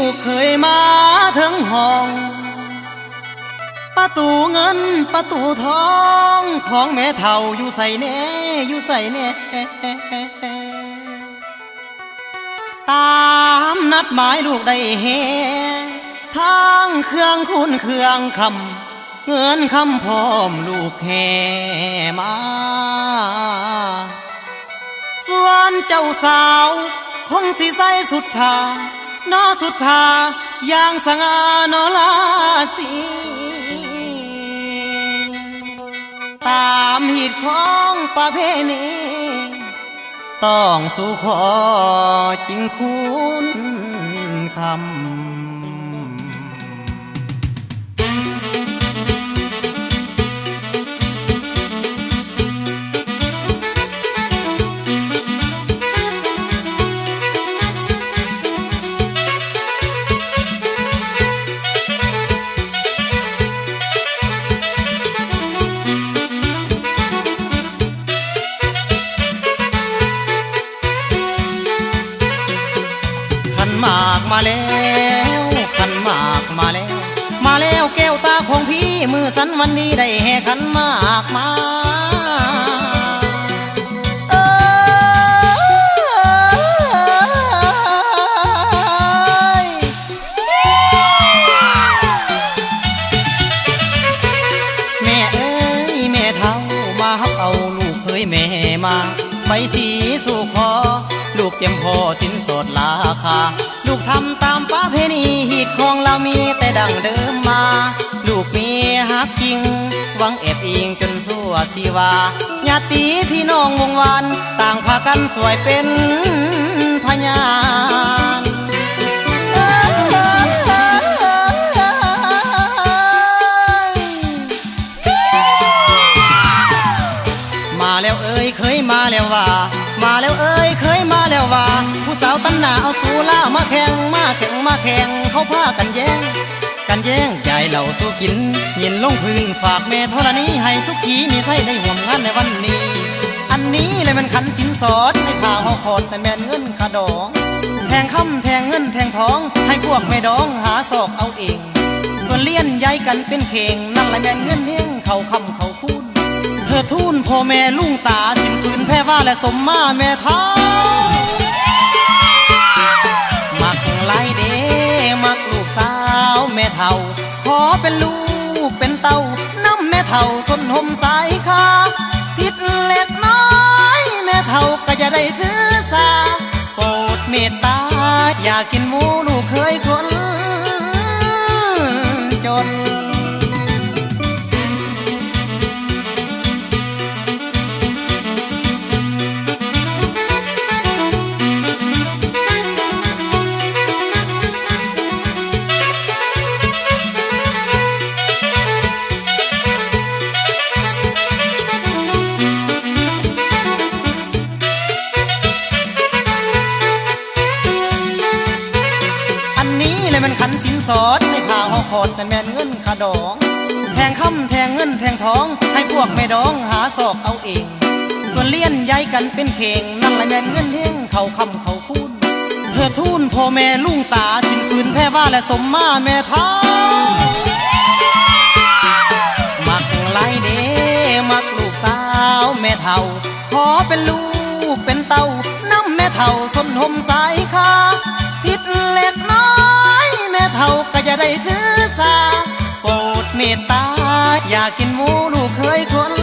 วเคยมาถึงห้อง ประตูเงินประตูทองของแม่เฒ่าอยู่ใส่แน่อยู่ใส่แน่ตามนัดหมายลูกได้เฮทางเครื่องคุณเครื่องคำเงินคำพร้อมลูกแห่มา ส่วนเจ้าสาวคงสิใส่สุดทา นอสุดทาอย่างสง่านอลาสีตามหีดของประเพณีต้องสู่ขอจริงคุณคำ มาแล้วขันหมากมาแล้ว มาแล้วแก้วตาของพี่มือสันวันนี้ได้แห่ขันหมากมาแม่เอ้ยแม่เท่ามาฮับเอาลูกเคยแม่มา ไปสีสู่คอ ลูกเตรียมพอสินสดราคา ลูกทำตามป้าเพนีหีดของเรามีแต่ดังเดิมมา ลูกมีฮักจริง หวังเอบอิงจนสัวสีวาญาติพี่น้องวงวาน ต่างพากันสวยเป็นพญาาเอาสูล่ามาแข่งมาแข่งมาแข่งเขาพากันแย่งกันแย่งใจเหล่าสู้กินยินลงพื้นฝากแม่ธรณีให้สุขีมีไส้ในห่วงงานในวันนี้ อันนี้เลยมันขันสินสอดในผ่าหอคอดแต่แม่นเงินขาดองแทงคำแทงเงินแทงทอง ให้พวกแม่ดองหาศอกเอาเอง ส่วนเลี้ยนใยกันเป็นเข่งนั่นแหละแม่นเงินเฮงเขาคำเขาคูณเธอทูนพ่อแม่ลุงตาสินคืนแพ่ว่าและสมมาแม่ท้า เท่าสนหมสายคาผิดเล็กน้อย แม่เท่าก็จะได้ถือสาโปรดเมตตา อยากกินหมู มันขันสินสอดในผ่าหอคอดแต่แม่นเงินขาดอง แทงคำแทงเงินแทงทอง ให้พวกแม่ดองหาศอกเอาเอง ส่วนเลี้ยนใยกันเป็นเข่งนั่นแหละแม่นเงินเฮงเขาคำเขาคูณเธอทูนพ่อแม่ลุงตาสินคืนแพ่ว่าและสมมาแม่ท้ามักไลเดมักลูกสาวแม่เท่า ขอเป็นลูกเป็นเต้าน้ำแม่เท่าสนหมสายคา กินหมูลูกเคยคน